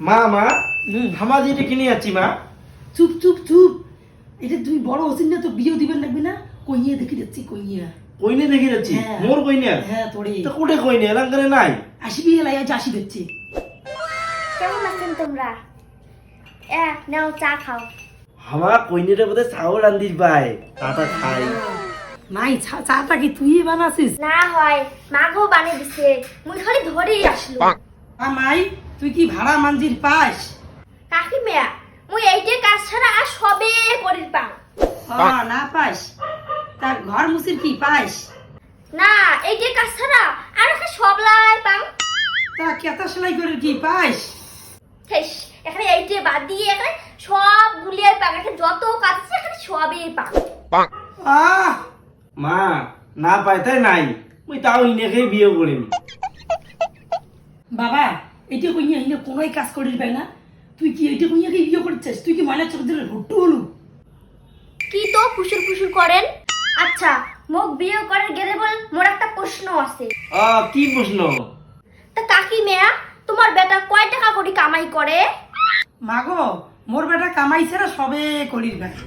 মা মা হুম। হামাজি এটা কিনে যাচ্ছি মা। চুপ চুপ চুপ। এটা তুমি বড় হচ্ছেন না তো বিয়ে দিবেন লাগবে না? কইয়ে দেখে যাচ্ছি কইয়া। কইনে দেখে যাচ্ছি? হ্যাঁ। মোর কইনে হ্যাঁ তোরে। তো কোটে কইনে? এলাকারে নাই? আসবি এলাই আজ আসি দিচ্ছে কেমন আছেন তোমরা? এ নাও চা খাও। আমার কইনেটা বোধহয় চাউল রান্ধিস ভাই। তাতা খাই। নাই চা- চাটা কি তুই বানাছিস? না হয় মাগো বানিয়ে দিছে। মুই খালি ধরেই আসলো। মাই তুই কি ভাড়া মানজির পাস? কাকি মেয়া মুই এইটে কাজ ছাড়া আর সবে করির পাং ও না পাস। তার ঘর মুসির কি পাস? না এইটে কাজ ছাড়া আর একটা সবলাই পাং তা কেতা সেলাই করে কি পাস? হেস এখানে এইটে বাদ দিয়ে এখানে সব গুলিয়ে পাং এখানে যত কাজ আছে এখানে সবই পাং আহ! মা না পাই তাই নাই। মুই তাও ইনেকেই বিয়ে করিম। বাবা এটা কইয়া ইনে কোনোই কাজ করিস পাই না। তুই কি এইটা কইয়া কি বিয়ে করছিস? তুই কি ময়না চোখ দিলে ভুট্টু হলু? কি তো ফুসুর ফুসুর করেন? আচ্ছা মোক বিয়ে করার গেলে বল মোর একটা প্রশ্ন আছে। আ কি প্রশ্ন? তা কাকি মেয়া তোমার বেটা কয় টাকা করে কামাই করে? মাগো মোর বেটা কামাইছে না সবে করিস ভাই